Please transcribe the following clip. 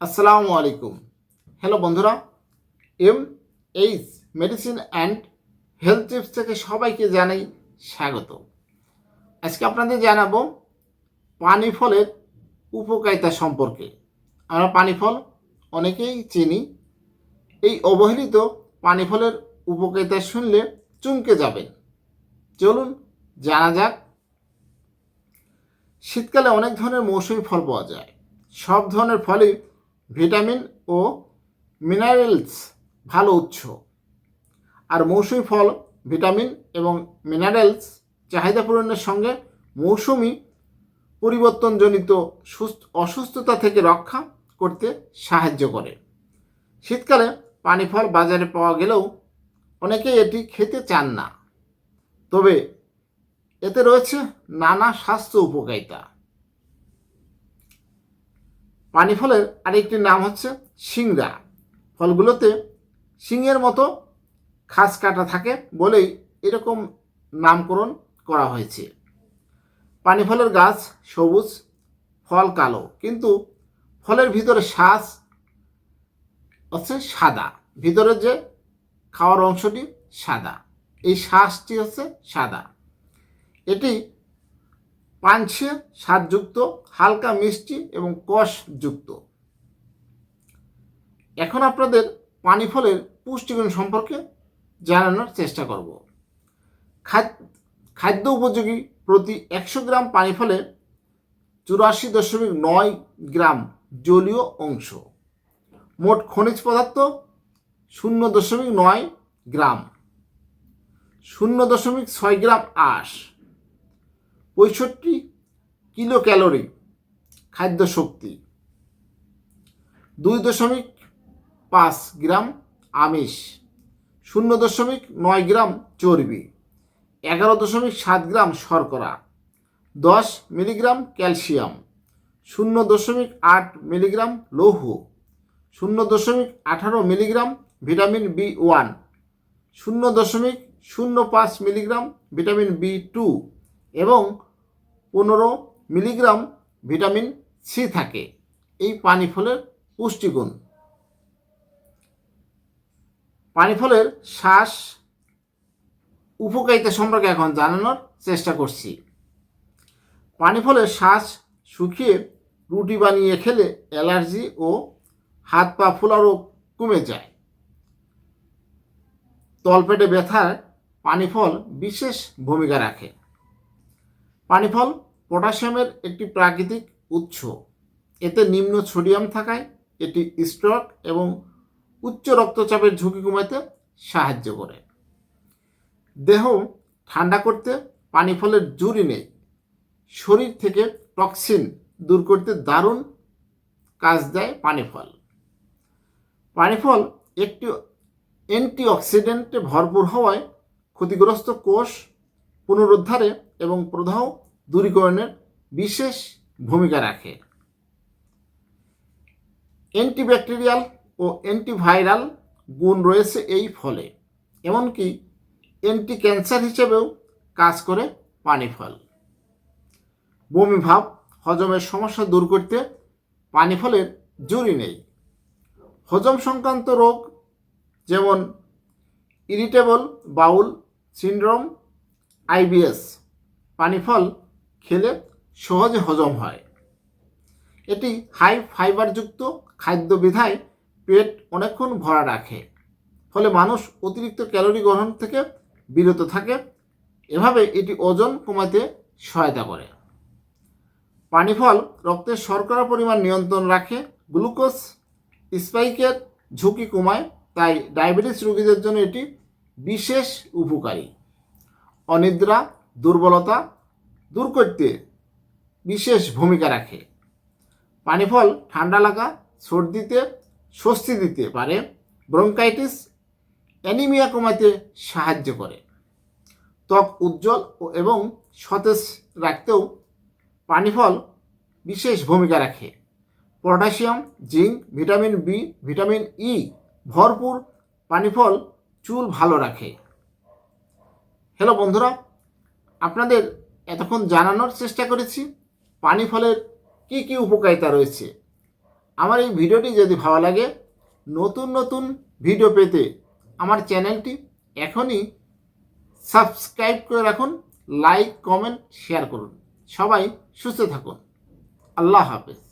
আসসালামু আলাইকুম। হ্যালো বন্ধুরা, M H medicine and health tips থেকে সবাইকে জানাই স্বাগত। আজকে আপনাদের জানাব পানি ফলের উপকারিতা সম্পর্কে। আমরা পানি ফল অনেকেই চিনি। এই অবহেলিত পানি ফলের উপকারিতা শুনলে চমকে যাবেন চলুন জানা যাক। শীতকালে অনেক ধরনের মৌসুমি ফল পাওয়া যায়। সব ধরনের ফলই ভিটামিন ও মিনারেলস ভালো উৎস। আর মৌসুমি ফল, ভিটামিন এবং মিনারেলস চাহিদা পূরণের সঙ্গে মৌসুমি পরিবর্তনজনিত সুস্থ, অসুস্থতা থেকে রক্ষা করতে সাহায্য করে। শীতকালে পানি ফল বাজারে পাওয়া গেলেও অনেকেই এটি খেতে চান না। তবে এতে রয়েছে নানা স্বাস্থ্য উপকারিতা। পানি ফলের আরেকটি নাম হচ্ছে সিংড়া। ফলগুলোতে শিংয়ের মতো খাস কাটা থাকে বলেই এরকম নামকরণ করা হয়েছে। পানি ফলের গাছ সবুজ, ফল কালো, কিন্তু ফলের ভিতরে শ্বাস হচ্ছে সাদা। ভিতরের যে খাওয়ার অংশটি সাদা, এই শ্বাসটি হচ্ছে সাদা। এটি পাঞ্ছে, স্বাদযুক্ত, হালকা মিষ্টি এবং কষযুক্ত। এখন আপনাদের পানি ফলের পুষ্টিগুণ সম্পর্কে জানানোর চেষ্টা করব। খাদ্য উপযোগী প্রতি একশো গ্রাম পানি ফলে চুরাশি দশমিক নয় গ্রাম জলীয় অংশ। মোট খনিজ পদার্থ শূন্য দশমিক নয় গ্রাম। শূন্য দশমিক ছয় গ্রাম আঁশ। পঁয়ষট্টি কিলো ক্যালোরি খাদ্য শক্তি। দুই দশমিক পাঁচ গ্রাম আমিষ, শূন্য দশমিক নয় গ্রাম চর্বি, এগারো দশমিক সাত গ্রাম শর্করা, দশ মিলিগ্রাম ক্যালসিয়াম, শূন্য দশমিক আট মিলিগ্রাম লৌহ, শূন্য দশমিক আঠারো মিলিগ্রাম ভিটামিন বি ওয়ান, শূন্য দশমিক শূন্য পাঁচ মিলিগ্রাম ভিটামিন বি টু এবং পনেরো মিলিগ্রাম ভিটামিন সি থাকে। এই পানি ফলের পুষ্টিগুণ। পানি ফলের শ্বাস উপকারিতা সম্পর্কে এখন জানানোর চেষ্টা করছি। পানি ফলের শ্বাস শুকিয়ে রুটি বানিয়ে খেলে অ্যালার্জি ও হাত পা ফোলা রোগ কমে যায়। তলপেটে ব্যথার পানি ফল বিশেষ ভূমিকা রাখে। পানি ফল পটাশিয়ামের একটি প্রাকৃতিক উৎস। এতে নিম্ন সোডিয়াম থাকায় এটি স্ট্রোক এবং উচ্চ রক্তচাপের ঝুঁকি কমাতে সাহায্য করে। দেহ ঠান্ডা করতে পানি ফলের জুরি নেই। শরীর থেকে টক্সিন দূর করতে দারুণ কাজ দেয় পানি ফল। পানি ফল একটি অ্যান্টিঅক্সিডেন্টে ভরপুর হওয়ায় ক্ষতিগ্রস্ত কোষ পুনরুদ্ধারে এবং প্রদাহ দূরীকরণের বিশেষ ভূমিকা রাখে। অ্যান্টিব্যাকটেরিয়াল ও অ্যান্টিভাইরাল গুণ রয়েছে এই ফলে, এমনকি অ্যান্টি ক্যান্সার হিসেবেও কাজ করে পানি ফল। বমি হজমের সমস্যা দূর করতে পানি ফলের জুরি নেই। হজম সংক্রান্ত রোগ যেমন ইরিটেবল বাউল সিন্ড্রোম, আইবিএস, পানি ফল খেলে সহজে হজম হয়। এটি হাই ফাইবারযুক্ত খাদ্য বিধায় পেট অনেকক্ষণ ভরা রাখে। ফলে মানুষ অতিরিক্ত ক্যালোরি গ্রহণ থেকে বিরত থাকে। এভাবে এটি ওজন কমাতে সহায়তা করে। পানি ফল রক্তের শর্করা পরিমাণ নিয়ন্ত্রণ রাখে, গ্লুকোজ স্পাইকের ঝুঁকি কমায়, তাই ডায়াবেটিস রোগীদের জন্য এটি বিশেষ উপকারী। অনিদ্রা, দুর্বলতা দূর করতে বিশেষ ভূমিকা রাখে। পানি ফল ঠান্ডা লাগা, সর্দিতে, স্বস্তি দিতে পারে, ব্রঙ্কাইটিস, অ্যানিমিয়া কমাতে সাহায্য করে। ত্বক উজ্জ্বল এবং সতেজ রাখতেও পানি ফল বিশেষ ভূমিকা রাখে। Potassium, zinc, vitamin B, vitamin E ভরপুর পানি ফল চুল ভালো রাখে। হ্যালো বন্ধুরা, আপনাদের এতক্ষণ জানানোর চেষ্টা করেছি, পানি ফলের কী কী উপকারিতা রয়েছে। আমার এই ভিডিওটি যদি ভালো লাগে, নতুন নতুন ভিডিও পেতে আমার চ্যানেলটি এখনই সাবস্ক্রাইব করে রাখুন, লাইক, কমেন্ট, শেয়ার করুন। সবাই সুস্থ থাকুন। আল্লাহ হাফেজ।